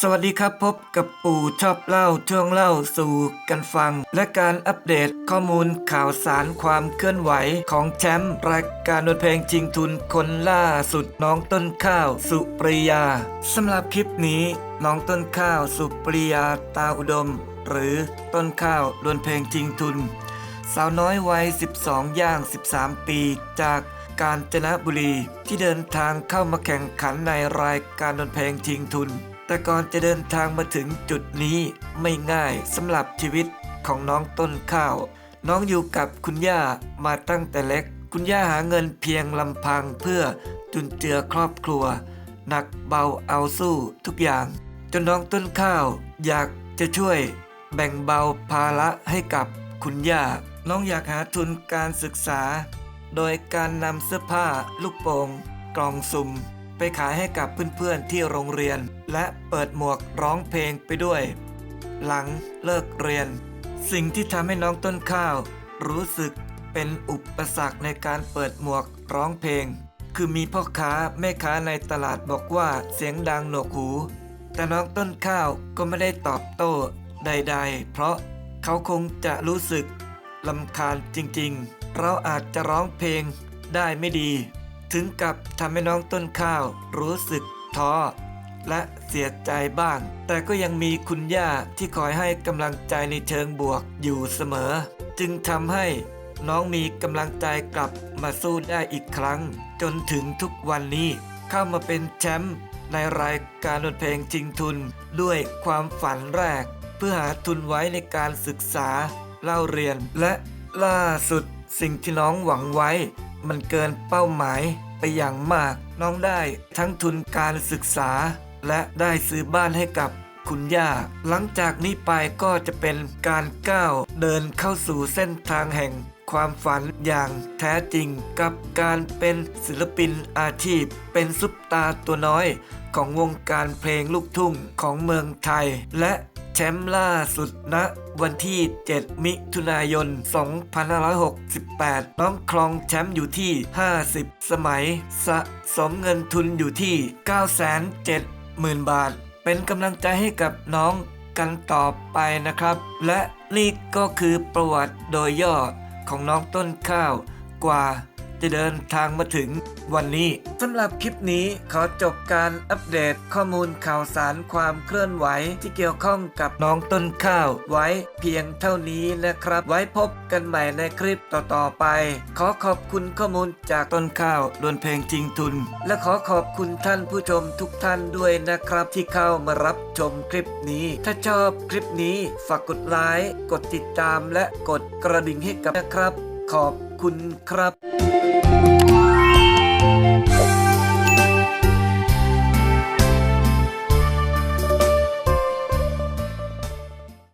สวัสดีครับพบกับปู่ชอบเล่าช่วงเล่าสู่กันฟัง และการอัปเดตข้อมูลข่าวสารความเคลื่อนไหวของแชมป์รายการดนเพลงจริงทุนคนล่าสุดน้องต้นข้าวสุปริยาสำหรับคลิปนี้น้องต้นข้าวสุปริยาตาอุดม หรือต้นข้าวดนเพลงจริงทุน สาวน้อยวัย 12 ย่าง 13 ปีจากกาญจนบุรีที่เดินทางเข้ามาแข่งขันในรายการดนเพลงจริงทุน แต่ก่อนจะเดินทางมาถึงจุดนี้ไม่ง่ายสำหรับชีวิตของน้องต้นข้าว น้องอยู่กับคุณย่ามาตั้งแต่เล็ก คุณย่าหาเงินเพียงลำพังเพื่อจุนเจือครอบครัว หนักเบาเอาสู้ทุกอย่าง จนน้องต้นข้าวอยากจะช่วยแบ่งเบาภาระให้กับคุณย่า น้องอยากหาทุนการศึกษา โดยการนำเสื้อผ้าลูกโป่งกล่องสุ่ม ไปขายให้กับเพื่อนๆที่โรงเรียน และเปิดหมวกร้องเพลงไปด้วย หลังเลิกเรียน สิ่งที่ทำให้น้องต้นข้าว รู้สึกเป็นอุปสรรคในการเปิดหมวกร้องเพลง คือมีพ่อค้าแม่ค้าในตลาดบอกว่าเสียงดังหนวกหู แต่น้องต้นข้าวก็ไม่ได้ตอบโต้ใด ๆ เพราะเขาคงจะรู้สึกลำคาญจริงๆ เราอาจจะร้องเพลงได้ไม่ดี ถึงกับทำให้น้องต้นข้าวรู้สึกท้อและเสียใจบ้าง แต่ก็ยังมีคุณย่าที่คอยให้กำลังใจในเชิงบวกอยู่เสมอ จึงทำให้น้องมีกำลังใจกลับมาสู้ได้อีกครั้ง จนถึงทุกวันนี้ เข้ามาเป็นแชมป์ในรายการดนเพลงจริงทุนด้วยความฝันแรก เพื่อหาทุนไว้ในการศึกษาเล่าเรียนและล่าสุดสิ่งที่น้องหวังไว้ มันเกินเป้าหมายไปอย่างมาก น้องได้ทั้งทุนการศึกษา และได้ซื้อบ้านให้กับคุณย่า หลังจากนี้ไปก็จะเป็นการก้าวเดินเข้าสู่เส้นทางแห่งความฝันอย่างแท้จริงกับการเป็นศิลปินอาชีพ เป็นซุปตาตัวน้อยของวงการเพลงลูกทุ่งของเมืองไทย และ แชมป์ล่าสุดณวันที่ 7 มิถุนายน 2568 น้องครองแชมป์อยู่ที่ 50 สมัย สะสมเงินทุนอยู่ที่ 970,000 บาท เป็นกำลังใจให้กับน้องกันต่อไปนะครับ และนี่ก็คือประวัติโดยย่อของน้องต้นข้าวกว่า จะเดินทางมาถึงวันนี้สำหรับคลิปนี้ขอจบการอัปเดตข้อมูลข่าวสารความเคลื่อนไหวที่เกี่ยวข้องกับน้องต้นข้าวไว้เพียงเท่านี้นะครับ ไว้พบกันใหม่ในคลิปต่อๆไป ขอขอบคุณข้อมูลจากต้นข้าวดวนเพลงจริงทุน และขอขอบคุณท่านผู้ชมทุกท่านด้วยนะครับที่เข้ามารับชมคลิปนี้ ถ้าชอบคลิปนี้ฝากกดไลค์กดติดตามและกดกระดิ่งให้กับนะครับ ขอบคุณครับ